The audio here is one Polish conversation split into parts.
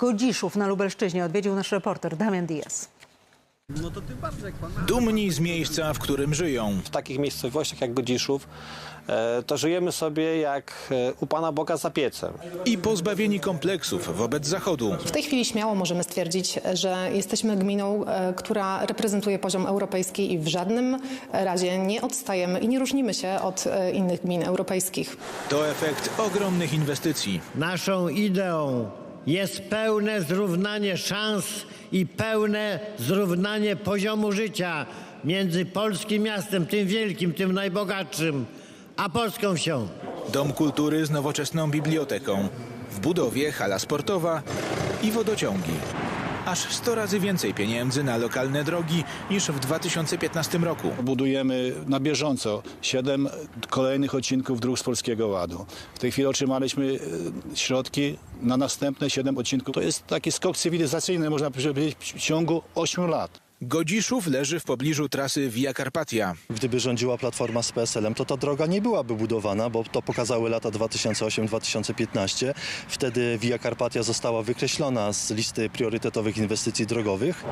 Godziszów na Lubelszczyźnie odwiedził nasz reporter Damian Diaz. Dumni z miejsca, w którym żyją. w takich miejscowościach jak Godziszów, e, to żyjemy sobie jak e, u Pana Boga za piecem. I pozbawieni kompleksów wobec Zachodu. W tej chwili śmiało możemy stwierdzić, że jesteśmy gminą, e, która reprezentuje poziom europejski i w żadnym razie nie odstajemy i nie różnimy się od innych gmin europejskich. To efekt ogromnych inwestycji. Naszą ideą jest pełne zrównanie szans i pełne zrównanie poziomu życia między polskim miastem, tym wielkim, tym najbogatszym, a polską wsią. Dom kultury z nowoczesną biblioteką. W budowie hala sportowa i wodociągi. Aż 100 razy więcej pieniędzy na lokalne drogi niż w 2015 roku. Budujemy na bieżąco siedem kolejnych odcinków dróg z Polskiego Ładu. W tej chwili otrzymaliśmy e, środki na następne siedem odcinków. To jest taki skok cywilizacyjny, można powiedzieć, w ciągu 8 lat. Godziszów leży w pobliżu trasy Via Carpatia. Gdyby rządziła Platforma z PSL-em, to ta droga nie byłaby budowana, bo to pokazały lata 2008-2015. Wtedy Via Carpatia została wykreślona z listy priorytetowych inwestycji drogowych.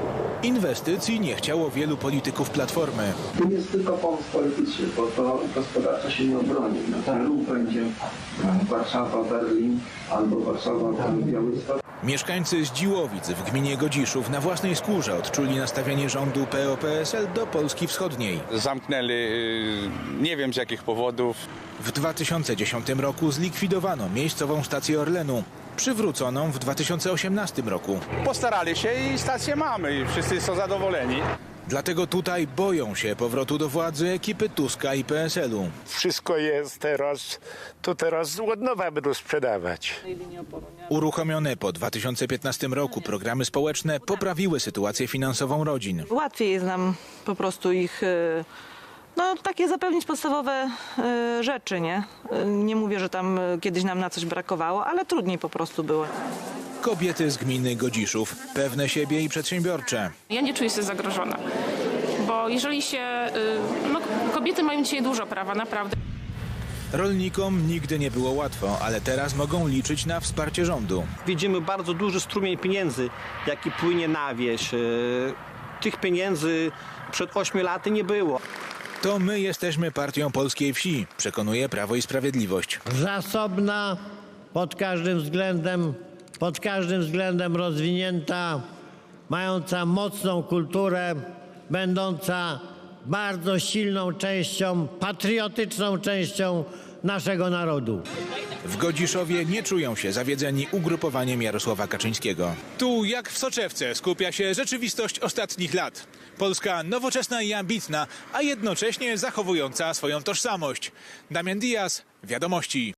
Inwestycji nie chciało wielu polityków Platformy. To nie jest tylko pomysł polityczny, bo to gospodarczo się nie obroni. No, ten ruch będzie Warszawa, Berlin albo Warszawa, Białystok. Mieszkańcy Zdziłowic w gminie Godziszów na własnej skórze odczuli nastawienie rządu PO-PSL do Polski Wschodniej. zamknęli, y, nie wiem z jakich powodów. W 2010 roku zlikwidowano miejscową stację Orlenu, przywróconą w 2018 roku. Postarali się i stację mamy i wszyscy są zadowoleni. Dlatego tutaj boją się powrotu do władzy ekipy Tuska i PSL-u. wszystko jest teraz, to teraz od nowa będą sprzedawać. Uruchomione po 2015 roku programy społeczne poprawiły sytuację finansową rodzin. Łatwiej jest nam po prostu ich e, no, takie zapewnić podstawowe e, rzeczy, nie? E, Nie mówię, że tam kiedyś nam na coś brakowało, ale trudniej po prostu było. Kobiety z gminy Godziszów, pewne siebie i przedsiębiorcze. Ja nie czuję się zagrożona, bo jeżeli się. y, No, kobiety mają dzisiaj dużo prawa, naprawdę. Rolnikom nigdy nie było łatwo, ale teraz mogą liczyć na wsparcie rządu. Widzimy bardzo duży strumień pieniędzy, jaki płynie na wieś. E, Tych pieniędzy przed 8 laty nie było. To my jesteśmy partią polskiej wsi, przekonuje Prawo i Sprawiedliwość. Zasobna pod każdym względem, pod każdym względem rozwinięta, mająca mocną kulturę, będąca bardzo silną częścią, patriotyczną częścią naszego narodu. W Godziszowie nie czują się zawiedzeni ugrupowaniem Jarosława Kaczyńskiego. Tu, jak w soczewce, skupia się rzeczywistość ostatnich lat. Polska nowoczesna i ambitna, a jednocześnie zachowująca swoją tożsamość. Damian Diaz, Wiadomości.